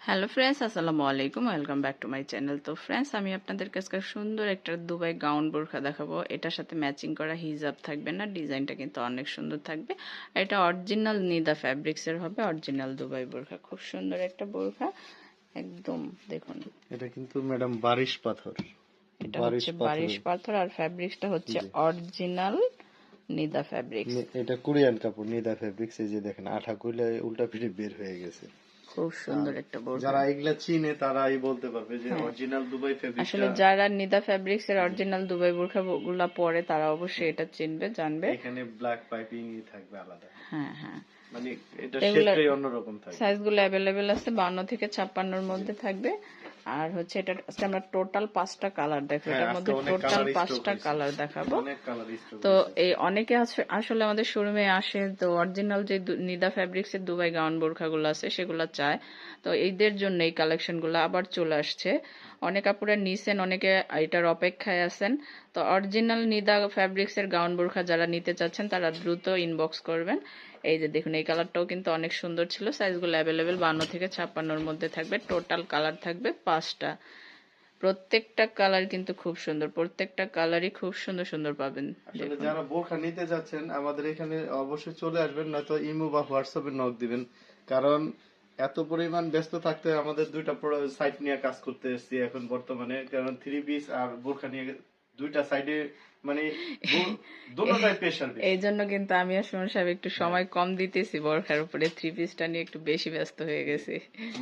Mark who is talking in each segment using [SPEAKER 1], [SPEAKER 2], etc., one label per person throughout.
[SPEAKER 1] Hello friends আসসালামু আলাইকুম welcome back to my channel তো ফ্রেন্ডস আমি আপনাদের কাছে সুন্দর একটা দুবাই গাউন বোরখা দেখাবো। এটার সাথে ম্যাচিং করা হিজাব থাকবে না ডিজাইনটা কিন্তু অনেক সুন্দর থাকবে। এটা অরিজিনাল নিদা ফ্যাব্রিক্সের হবে অরিজিনাল দুবাই বোরখা। খুব সুন্দর একটা বোরখা। একদম দেখুন।
[SPEAKER 2] এটা কিন্তু ম্যাডাম বারিশ পাথর।
[SPEAKER 1] এটা হচ্ছে বারিশ পাথর আর ফ্যাব্রিক্সটা হচ্ছে অরিজিনাল নিদা ফ্যাব্রিক্স
[SPEAKER 2] এটা কোরিয়ান কাপড় নিদা ফেব্রিক্স এই যে দেখেন আঠা কইলে উল্টা পিঠে বের হয়ে গেছে।
[SPEAKER 1] খুব সুন্দর একটা
[SPEAKER 2] যারা এগুলা চিনে তারাই বলতে পারবে যে অরিজিনাল দুবাই ফেব্রিক
[SPEAKER 1] আসলে যারা নিদা ফেব্রিক্স এর অরিজিনাল দুবাই বোরখা গুলা পরে তারা অবশ্যই এটা চিনবে জানবে।
[SPEAKER 2] এখানে ব্ল্যাক পাইপিং থাকবে আলাদা।
[SPEAKER 1] হ্যাঁ হ্যাঁ।
[SPEAKER 2] মানে এটা শেপটাই অন্যরকম থাকবে।
[SPEAKER 1] সাইজগুলো অ্যাভেলেবেল আছে বান্ন থেকে ছাপ্পান্নর মধ্যে থাকবে। আর হচ্ছে এটা আজকে আমরা টোটাল পাঁচটা কালার দেখো
[SPEAKER 2] হ্যাঁ,
[SPEAKER 1] এটার মধ্যে টোটাল পাঁচটা কালার দেখাবো। তো এই অনেকে আছে- আসলে আমাদের শোরুমে আসে তো অরিজিনাল যে নিদা ফ্যাব্রিক্স এর দুবাই গাউন বোরখাগুলো আছে সেগুলো চায়। তো এইদের জন্য এই কালেকশনগুলো আবার চলে আসছে। অনেক আপুরা নিছেন অনেকে এটার অপেক্ষায় আছেন। তো অরিজিনাল নিদা ফ্যাব্রিক্স এর গাউন বোরখা যারা নিতে চাচ্ছেন তারা দ্রুত ইনবক্স করবেন। এই যে দেখুন এই কালারটাও কিন্তু অনেক সুন্দর ছিল। সাইজগুলো অ্যাভেলেবেল বান্ন থেকে ছাপ্পান্নর মধ্যে থাকবে। টোটাল কালার থাকবে পাঁচটা। প্রত্যেকটা কালার কিন্তু খুব সুন্দর। প্রত্যেকটা কালারই খুব সুন্দর সুন্দর পাবেন।
[SPEAKER 2] যারা বোরখা নিতে যাচ্ছেন আমাদের এখানে অবশ্যই চলে আসবেন নয়তো ইমো বা হোয়াটসঅ্যাপে নক দিবেন। কারণ এত পরিমাণ ব্যস্ত থাকতে আমাদের দুইটা সাইট নিয়ে কাজ করতে এসেছি এখন বর্তমানে। কারণ থ্রি পিস আর বোরখা নিয়ে দুইটা সাইডে মানে দুটোটাই প্রেশার
[SPEAKER 1] এই জন্য কিন্তু আমি আর সুমন সাহেব একটু সময় কম দিতেছি বরখার উপরে। থ্রি পিসটা নিয়ে একটু বেশি ব্যস্ত হয়ে গেছি।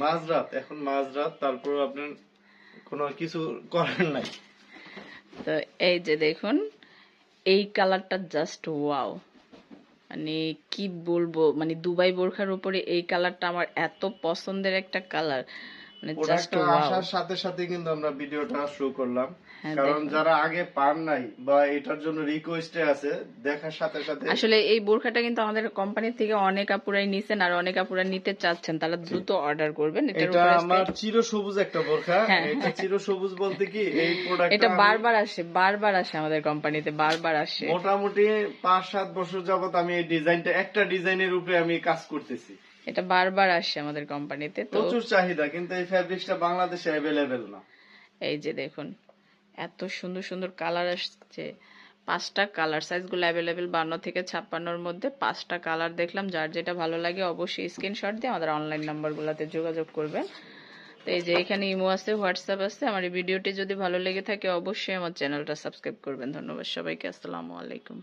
[SPEAKER 2] মাঝরাত এখন মাঝরাত তারপর আপনার কোনো কিছু করার নাই।
[SPEAKER 1] তো এই যে দেখুন এই কালারটা জাস্ট ওয়াও মানে কি বলব মানে দুবাই বোরখার উপরে এই কালারটা আমার এত পছন্দের একটা কালার মানে জাস্ট
[SPEAKER 2] আসার সাথে সাথে কিন্তু আমরা ভিডিওটা শুরু করলাম।
[SPEAKER 1] হ্যাঁ,
[SPEAKER 2] কারণ যারা আগে পান নাই বা এটার জন্য রিকোয়েস্টে আছে দেখার সাথে সাথে
[SPEAKER 1] আসলে এই বোরখাটা কিন্তু আমাদের কোম্পানি থেকে অনেক আপুরাই নিছেন আর অনেক আপুরা নিতে চাচ্ছেন। তারা দ্রুত অর্ডার করবেন।
[SPEAKER 2] এটা আমার চির সবুজ একটা বোরখা। এটা চির সবুজ বলতে কি এই প্রোডাক্ট
[SPEAKER 1] হ্যাঁ। এটা বারবার আসে বারবার আসে আমাদের কোম্পানিতে বারবার আসে।
[SPEAKER 2] মোটামুটি পাঁচ সাত বছর যাবত আমি এই ডিজাইনটা একটা ডিজাইনের উপরে আমি কাজ করতেছি।
[SPEAKER 1] এটা বারবার আসে আমাদের কোম্পানিতে তো
[SPEAKER 2] প্রচুর চাহিদা কিন্তু এই ফ্যাব্রিক্সটা বাংলাদেশে অ্যাভেলেবেল না।
[SPEAKER 1] এই যে দেখুন এত সুন্দর সুন্দর কালার আসছে। পাঁচটা কালার সাইজগুলো অ্যাভেলেবেল বান্ন থেকে ছাপ্পান্নর মধ্যে পাঁচটা কালার দেখলাম। যার যেটা ভালো লাগে অবশ্যই স্ক্রিনশট দিয়ে আমাদের অনলাইন নাম্বারগুলোতে যোগাযোগ করবেন। তো এই যে এখানে ইমো আছে হোয়াটসঅ্যাপ আছে আমার এই ভিডিওটি যদি ভালো লেগে থাকে অবশ্যই আমার চ্যানেলটা সাবস্ক্রাইব করবেন। ধন্যবাদ সবাইকে আসসালামু আলাইকুম।